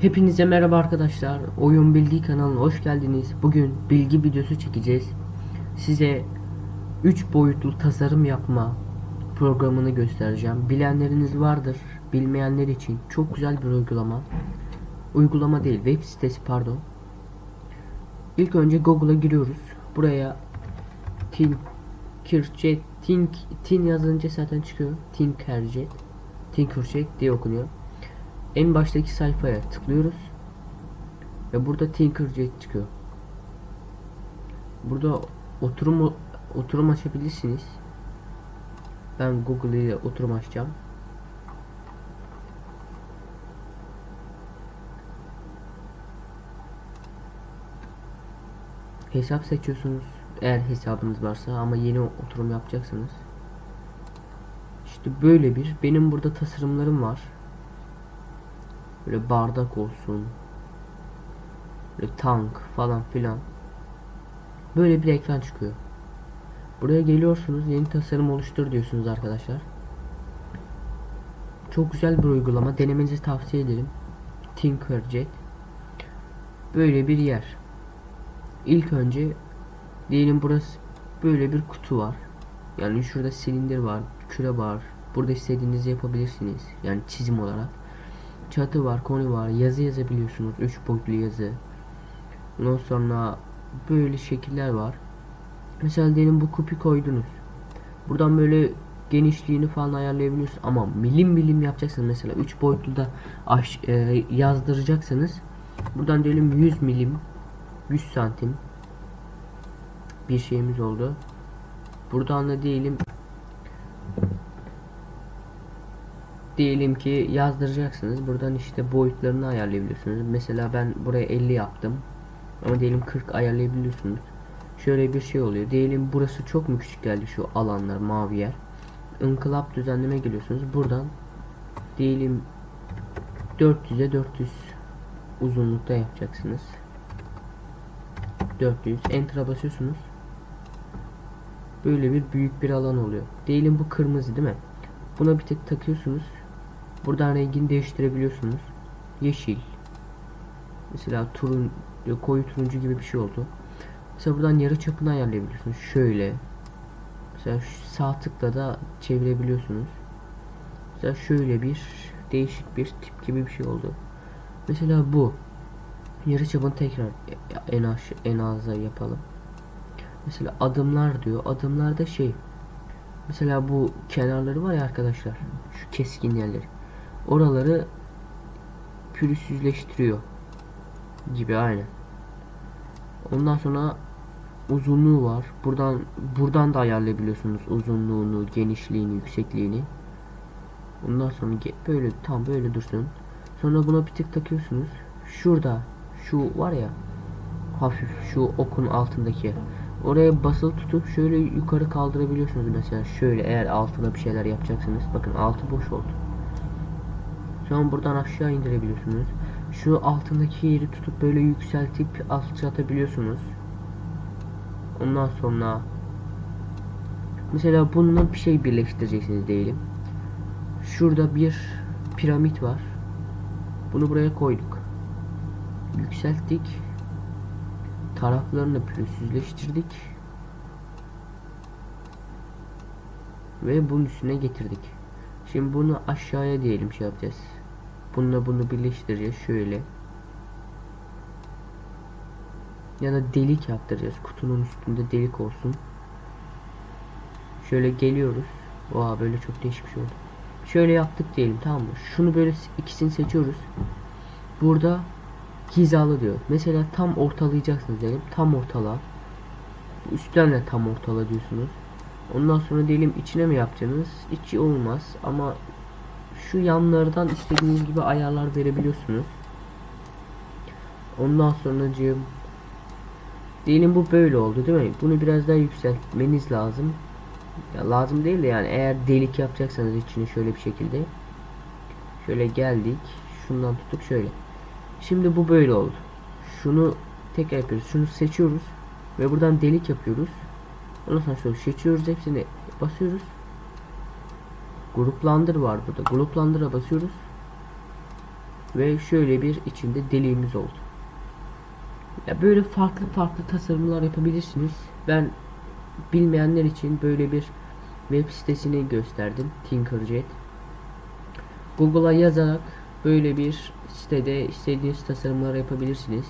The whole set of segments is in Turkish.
Hepinize merhaba arkadaşlar. Oyun Bilgi kanalına hoş geldiniz. Bugün bilgi videosu çekeceğiz. Size 3 boyutlu tasarım yapma programını göstereceğim. Bilenleriniz vardır. Bilmeyenler için çok güzel bir uygulama. Uygulama değil, web sitesi pardon. İlk önce Google'a giriyoruz. Buraya Tinkerjet Tink Tin yazınca zaten çıkıyor. Tinkerjet Tinkerjet diye okunuyor. En baştaki sayfaya tıklıyoruz. Ve burada Tinkerjet çıkıyor. Burada oturum oturum açabilirsiniz. Ben Google ile oturum açacağım. Hesap seçiyorsunuz. Eğer hesabınız varsa ama yeni oturum yapacaksınız. İşte böyle bir benim burada tasarımlarım var. Böyle bardak olsun. Böyle tank falan filan. Böyle bir ekran çıkıyor. Buraya geliyorsunuz yeni tasarım oluştur diyorsunuz arkadaşlar. Çok güzel bir uygulama. Denemenizi tavsiye ederim. Tinkerjet. Böyle bir yer. İlk önce diyelim burası böyle bir kutu var. Yani şurada silindir var, küre var. Burada istediğinizi yapabilirsiniz. Yani çizim olarak. Çatı var, konu var, yazı yazabiliyorsunuz. Üç boyutlu yazı. Ondan sonra böyle şekiller var. Mesela diyelim bu kupi koydunuz. Buradan böyle genişliğini falan ayarlayabiliyorsunuz ama milim milim yapacaksınız mesela 3 boyutlu da aş, e, yazdıracaksanız buradan diyelim 100 milim 100 santim bir şeyimiz oldu. Buradan da diyelim diyelim ki yazdıracaksınız. Buradan işte boyutlarını ayarlayabiliyorsunuz. Mesela ben buraya 50 yaptım. Ama diyelim 40 ayarlayabiliyorsunuz. Şöyle bir şey oluyor. Diyelim burası çok mu küçük geldi şu alanlar mavi yer. İnkılap düzenleme geliyorsunuz. Buradan diyelim 400'e 400 uzunlukta yapacaksınız. 400 enter'a basıyorsunuz. Böyle bir büyük bir alan oluyor. Diyelim bu kırmızı değil mi? Buna bir tek takıyorsunuz. Buradan rengini değiştirebiliyorsunuz. Yeşil. Mesela turun koyu turuncu gibi bir şey oldu. Mesela buradan yarı çapını ayarlayabiliyorsunuz. Şöyle. Mesela şu sağ tıkla da çevirebiliyorsunuz. Mesela şöyle bir değişik bir tip gibi bir şey oldu. Mesela bu. Yarı çapını tekrar en aş en aza yapalım. Mesela adımlar diyor. Adımlarda şey. Mesela bu kenarları var ya arkadaşlar. Şu keskin yerleri. Oraları pürüzsüzleştiriyor. Gibi aynı. Ondan sonra uzunluğu var. Buradan buradan da ayarlayabiliyorsunuz uzunluğunu, genişliğini, yüksekliğini. Ondan sonra böyle tam böyle dursun. Sonra buna bir tık takıyorsunuz. Şurada şu var ya hafif şu okun altındaki oraya basılı tutup şöyle yukarı kaldırabiliyorsunuz mesela şöyle eğer altına bir şeyler yapacaksınız bakın altı boş oldu şu an buradan aşağı indirebiliyorsunuz. Şu altındaki yeri tutup böyle yükseltip alçaltabiliyorsunuz ondan sonra mesela bununla bir şey birleştireceksiniz diyelim. Şurada bir piramit var. Bunu buraya koyduk. Yükselttik. Taraflarını pürüzsüzleştirdik. Ve bunun üstüne getirdik. Şimdi bunu aşağıya diyelim şey yapacağız bununla bunu birleştireceğiz şöyle ya da delik yaptıracağız kutunun üstünde delik olsun şöyle geliyoruz Oha böyle çok değişik bir şey oldu şöyle yaptık diyelim tamam mı şunu böyle ikisini seçiyoruz burada hizalı diyor. Mesela tam ortalayacaksınız diyelim. Tam ortala. Üstten de tam ortala diyorsunuz. Ondan sonra diyelim içine mi yapacaksınız? İçi olmaz ama şu yanlardan istediğiniz gibi ayarlar verebiliyorsunuz. Ondan sonra diyelim diyelim bu böyle oldu değil mi? Bunu biraz daha yükseltmeniz lazım. Ya lazım değil de yani eğer delik yapacaksanız içini şöyle bir şekilde şöyle geldik. Şundan tutup şöyle. Şimdi bu böyle oldu. Şunu tekrar yapıyoruz. Şunu seçiyoruz. Ve buradan delik yapıyoruz. Ondan sonra şöyle seçiyoruz. Hepsini basıyoruz. Gruplandır var burada. Gruplandıra basıyoruz. Ve şöyle bir içinde deliğimiz oldu. Ya böyle farklı farklı tasarımlar yapabilirsiniz. Ben bilmeyenler için böyle bir web sitesini gösterdim. Tinkerjet. Google'a yazarak böyle bir sitede istediğiniz tasarımları yapabilirsiniz.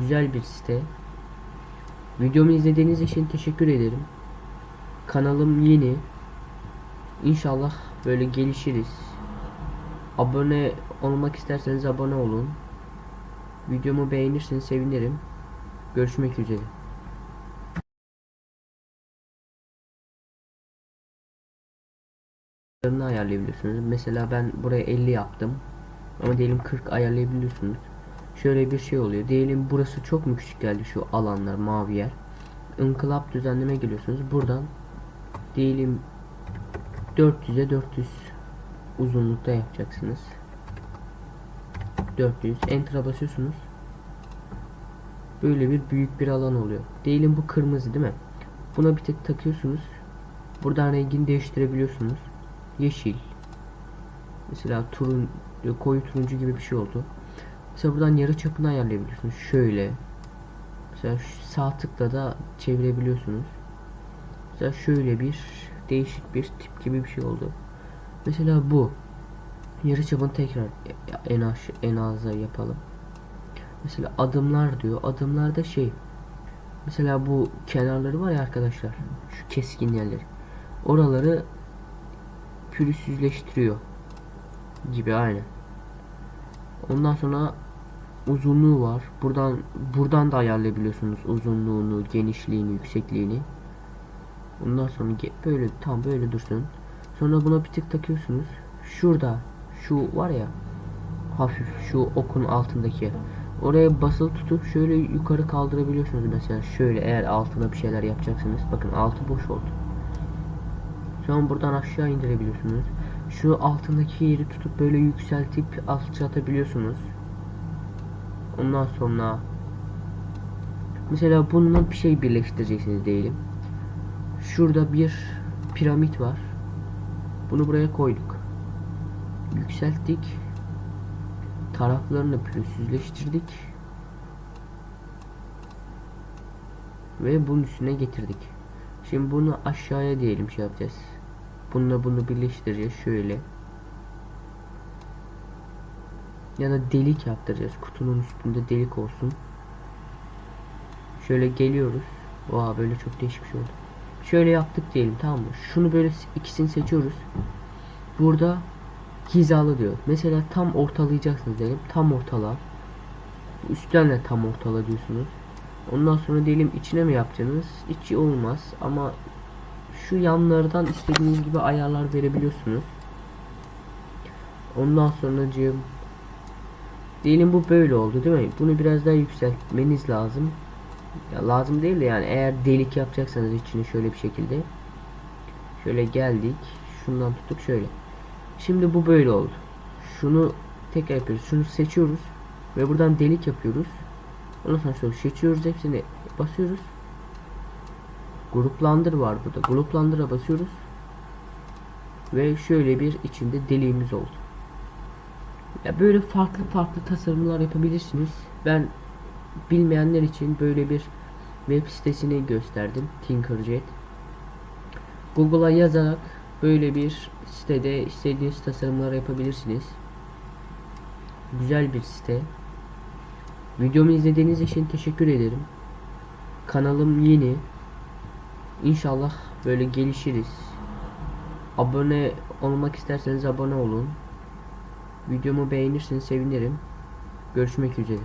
Güzel bir site. Videomu izlediğiniz için teşekkür ederim. Kanalım yeni. İnşallah böyle gelişiriz. Abone olmak isterseniz abone olun. Videomu beğenirseniz sevinirim. Görüşmek üzere. ayarlayabiliyorsunuz. Mesela ben buraya 50 yaptım. Ama diyelim 40 ayarlayabiliyorsunuz. Şöyle bir şey oluyor. Diyelim burası çok mu küçük geldi şu alanlar mavi yer. İnkılap düzenleme geliyorsunuz. Buradan diyelim 400'e 400 uzunlukta yapacaksınız. 400 enter'a basıyorsunuz. Böyle bir büyük bir alan oluyor. Diyelim bu kırmızı değil mi? Buna bir tek takıyorsunuz. Buradan rengini değiştirebiliyorsunuz. Yeşil. Mesela turun koyu turuncu gibi bir şey oldu. Mesela buradan yarı çapını ayarlayabiliyorsunuz. Şöyle. Mesela sağ tıkla da çevirebiliyorsunuz. Mesela şöyle bir değişik bir tip gibi bir şey oldu. Mesela bu. Yarı çapını tekrar en aş en aza yapalım. Mesela adımlar diyor. Adımlarda şey. Mesela bu kenarları var ya arkadaşlar. Şu keskin yerleri. Oraları pürüzsüzleştiriyor. Gibi aynı. Ondan sonra uzunluğu var. Buradan buradan da ayarlayabiliyorsunuz uzunluğunu, genişliğini, yüksekliğini. Ondan sonra böyle tam böyle dursun. Sonra buna bir tık takıyorsunuz. Şurada şu var ya hafif şu okun altındaki. Oraya basılı tutup şöyle yukarı kaldırabiliyorsunuz mesela. Şöyle eğer altına bir şeyler yapacaksınız. Bakın altı boş oldu. An buradan aşağı indirebiliyorsunuz. Şu altındaki yeri tutup böyle yükseltip alçaltabiliyorsunuz. Ondan sonra mesela bununla bir şey birleştireceksiniz diyelim şurada bir piramit var. Bunu buraya koyduk. Yükselttik. Taraflarını pürüzsüzleştirdik. Ve bunun üstüne getirdik. Şimdi bunu aşağıya diyelim şey yapacağız. Bununla bunu birleştireceğiz şöyle. Ya da delik yaptıracağız. Kutunun üstünde delik olsun. Şöyle geliyoruz. Oha böyle çok değişik bir şey oldu şöyle yaptık diyelim tamam mı şunu böyle ikisini seçiyoruz burada hizalı diyor. Mesela tam ortalayacaksınız diyelim. Tam ortala. Üstten de tam ortala diyorsunuz. Ondan sonra diyelim içine mi yapacaksınız? İçi olmaz ama şu yanlardan istediğiniz gibi ayarlar verebiliyorsunuz. Ondan sonra diyelim bu böyle oldu değil mi? Bunu biraz daha yükseltmeniz lazım. Ya lazım değil de yani eğer delik yapacaksanız içini şöyle bir şekilde şöyle geldik. Şundan tutup şöyle. Şimdi bu böyle oldu. Şunu tekrar yapıyoruz. Şunu seçiyoruz. Ve buradan delik yapıyoruz. Ondan sonra şunu seçiyoruz. Hepsini basıyoruz. Gruplandır var burada. Gruplandıra basıyoruz. Ve şöyle bir içinde deliğimiz oldu. Ya böyle farklı farklı tasarımlar yapabilirsiniz. Ben bilmeyenler için böyle bir web sitesini gösterdim. Tinkerjet. Google'a yazarak böyle bir sitede istediğiniz tasarımları yapabilirsiniz. Güzel bir site. Videomu izlediğiniz için teşekkür ederim. Kanalım yeni. İnşallah böyle gelişiriz. Abone olmak isterseniz abone olun. Videomu beğenirseniz sevinirim. Görüşmek üzere.